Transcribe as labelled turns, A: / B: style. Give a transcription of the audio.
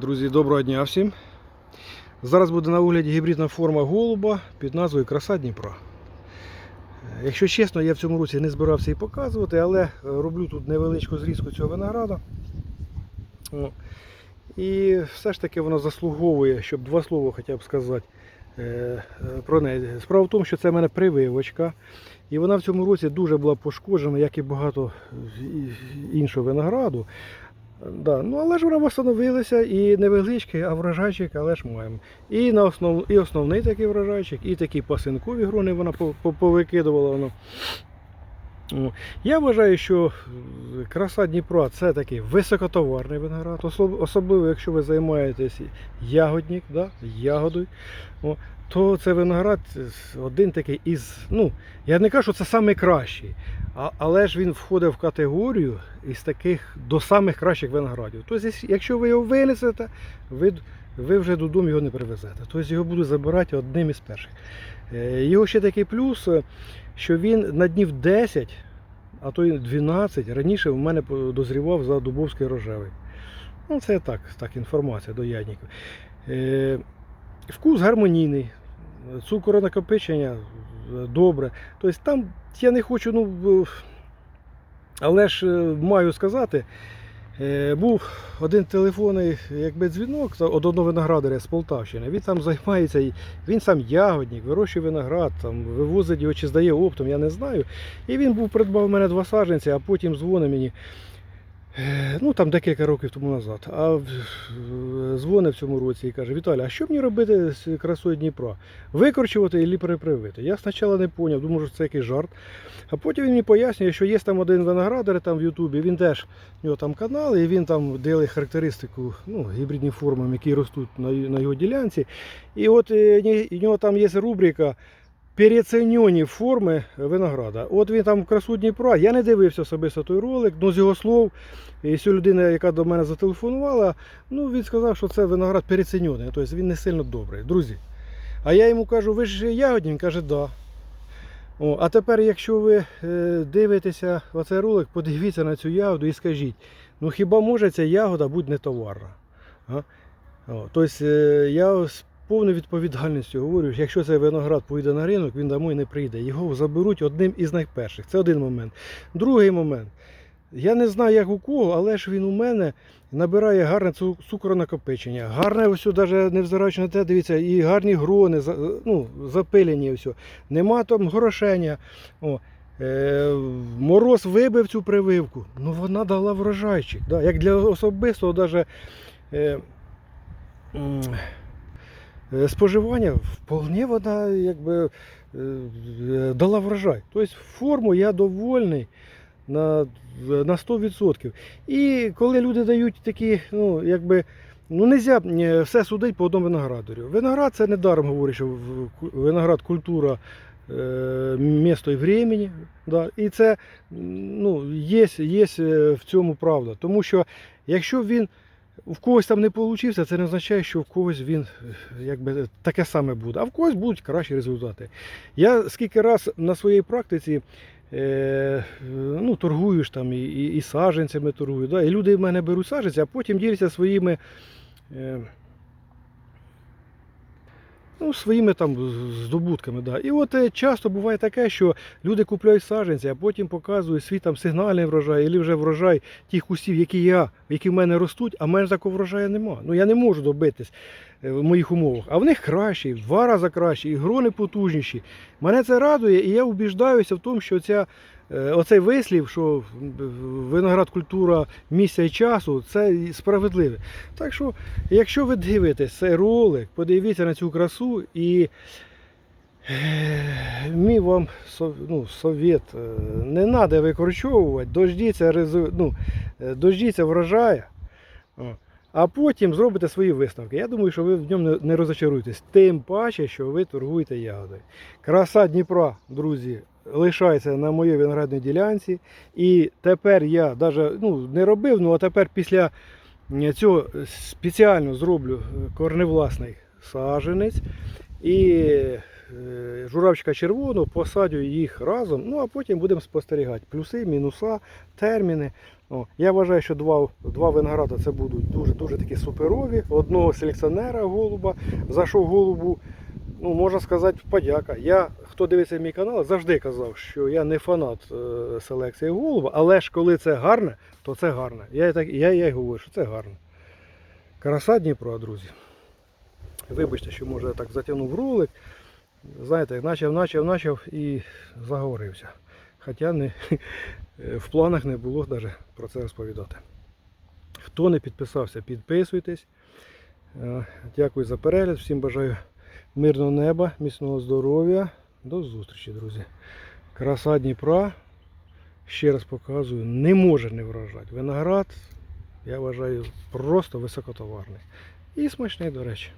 A: Друзі, доброго дня всім. Зараз буде на огляді гібридна форма голуба під назвою Краса Дніпра. Е, Якщо чесно, я в цьому році не збирався і показувати, але е, роблю тут невеличку зрізку цього винограда. І все ж таки воно заслуговує, щоб два слова хоча б сказати е, про неї. Справа в тому, що це в мене прививочка. І вона в цьому році дуже була пошкоджена, як і багато іншого винограду. Да, ну але ж вона встановилася і невеличкий, а врожайчик, але ж маємо. І на основ, і основний такий врожайчик, і такі пасинкові грони вона по- по- повикидувала. Воно. Я вважаю, що е, краса Дніпра це такий високотоварний виноград, особливо якщо ви займаєтесь ягодник, да, ягодою, то це виноград один такий із. Ну, я не кажу, що це найкращий, але ж він входить в категорію із таких до самих кращих виноградів. Тобто, якщо ви його винесете, ви, ви вже додому його не привезете. Тобто його будуть забирати одним із перших. Е, Його ще такий плюс, е, що він на днів 10, а то й 12 раніше в мене дозрівав за Дубовський рожевий. Ну, це так, так інформація до ядників. Е, Вкус гармонійний, цукронакопичення е, добре. Тобто там я не хочу, ну, але ж маю сказати, був один телефонний якби, дзвінок від одного виноградаря з Полтавщини. Він там займається, він сам ягодник, вирощує виноград, там, вивозить його чи здає оптом, я не знаю. І він був придбав у мене два саджанці, а потім дзвонить мені. Е, Ну, там декілька років тому назад. А в- в- дзвонить в цьому році і каже: Віталій, а що мені робити з красою Дніпра? Викорчувати і перепривити? Я спочатку не зрозумів, думав, що це якийсь жарт. А потім він мені пояснює, що є там один виноградар там в Ютубі, він теж у нього там канал, і він там ділить характеристику ну, гібридним формам, які ростуть на, його ділянці. І от е, у нього там є рубрика переоцінені форми винограда. От він там в красу Дніпра. Я не дивився особисто той ролик, ну з його слов. І ця людина, яка до мене зателефонувала, ну він сказав, що це виноград переоцінений, тобто він не сильно добрий. Друзі. А я йому кажу, ви ж ягодні? Він каже, да. О, а тепер, якщо ви е, дивитеся оцей ролик, подивіться на цю ягоду і скажіть, ну хіба може ця ягода бути не товарна? А? О, тобто е, я з повною відповідальністю говорю, якщо цей виноград поїде на ринок, він домой не прийде. Його заберуть одним із найперших. Це один момент. Другий момент. Я не знаю, як у кого, але ж він у мене набирає гарне цу- цукронакопичення. Гарне ось навіть невзираючи на те, дивіться, і гарні грони, ну, запилені все. Нема там горошення. О, е, мороз вибив цю прививку. Ну вона дала врожайчик. Да. Як для особистого е, е, споживання, вполне вона якби, е, е, дала врожай. Тобто форму я довольний на, на 100%. І коли люди дають такі, ну, якби. Ну, не можна все судити по одному виноградарю. Виноград це недаром говорить, що виноград культура е, місто і времени. Да. І це ну, є, є е, в цьому правда. Тому що якщо він в когось там не вийшло, це не означає, що в когось він якби, таке саме буде, а в когось будуть кращі результати. Я скільки раз на своїй практиці е, ну, торгую ж там і, і, і саджанцями торгую. Да? І люди в мене беруть саджанці, а потім діляться своїми. Е, Ну, своїми там здобутками, да. І от е, часто буває таке, що люди купляють саджанці, а потім показують свій там сигнальний врожай, або вже врожай тих кустів, які я, які в мене ростуть, а в мене такого врожаю нема. Ну я не можу добитись е, в моїх умовах. А в них кращі, в два рази кращі, і грони потужніші. Мене це радує, і я убіждаюся в тому, що ця, оцей вислів, що виноград культура місця і часу, це справедливе. Так що, якщо ви дивитесь цей ролик, подивіться на цю красу і е, мій вам ну, совет, е, не треба викорчовувати, дождіться, ну, е, дождіться врожая, а потім зробите свої висновки. Я думаю, що ви в ньому не розочаруєтесь. Тим паче, що ви торгуєте ягодою. Краса Дніпра, друзі, лишається на моїй виноградній ділянці. І тепер я навіть ну, не робив, ну а тепер після цього спеціально зроблю е, корневласний саженець і е, журавчика червону, посадю їх разом, ну а потім будемо спостерігати. Плюси, мінуса, терміни. О, я вважаю, що два, два винограда це будуть дуже-дуже такі суперові. Одного селекціонера голуба. Зайшов голубу, ну можна сказати, подяка. Я, хто дивиться мій канал, завжди казав, що я не фанат е, селекції голуба, але ж коли це гарне, то це гарне. Я, так, я, я й говорю, що це гарно. Краса Дніпра, друзі. Вибачте, що може я так затягнув ролик. Знаєте, начав, начав, начав і заговорився. Хоча не, в планах не було навіть про це розповідати. Хто не підписався, підписуйтесь. Е, Дякую за перегляд. Всім бажаю мирного неба, міцного здоров'я. До зустрічі, друзі. Краса Дніпра. Ще раз показую, не може не вражати. Виноград, я вважаю, просто високотоварний. І смачний, до речі.